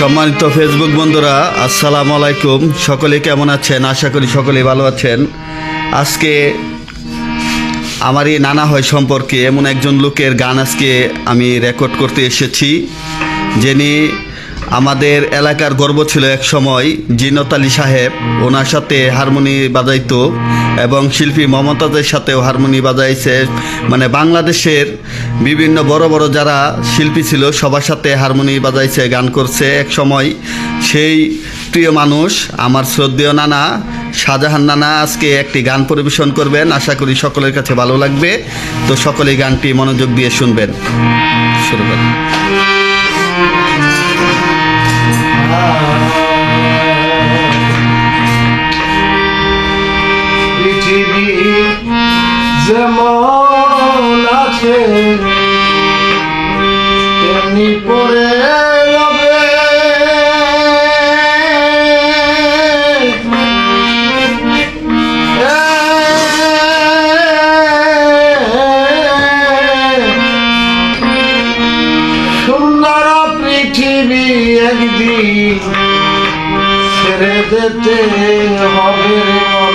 সম্মানিত ফেসবুক বন্ধুরা, আসসালামু আলাইকুম। সকলে কেমন আছেন? আশা করি সকলে ভালো আছেন। আজকে আমার এই নানা হয় সম্পর্কে এমন একজন লোকের গান আজকে আমি রেকর্ড করতে এসেছি, যিনি আমাদের এলাকার গর্ব ছিল এক সময় জিনত আলী সাহেব, ওনার সাথে হারমোনি বাজাইতো এবং শিল্পী মমতাজের সাথেও হারমোনি বাজাইছে। মানে বাংলাদেশের বিভিন্ন বড় বড় যারা শিল্পী ছিল, সবার সাথে হারমোনি বাজাইছে, গান করছে। এক সময় সেই প্রিয় মানুষ, আমার শ্রদ্ধেয় নানা, শাহজাহান নানা আজকে একটি গান পরিবেশন করবেন। আশা করি সকলের কাছে ভালো লাগবে। তো সকলেই গানটি মনোযোগ দিয়ে শুনবেন। শুরু করেন। যেমন আছে তেমনি পড়ে যাবে। সুন্দর পৃথিবী একদিন ছেড়ে হবে মন।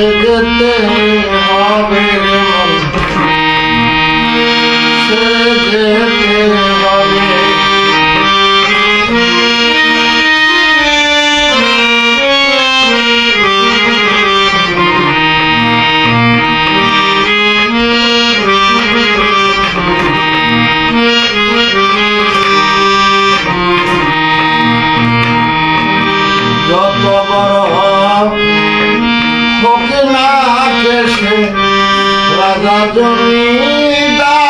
ছেড়ে হবে রে যেতে কেসে রাজা জমিদার।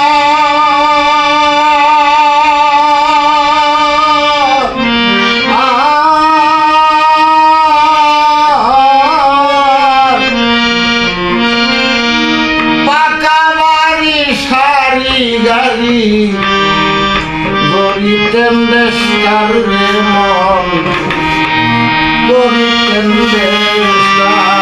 পাকা বাড়ি সারি গাড়ি গরিতেন দেশটার রে মন গরিতেন দেশটার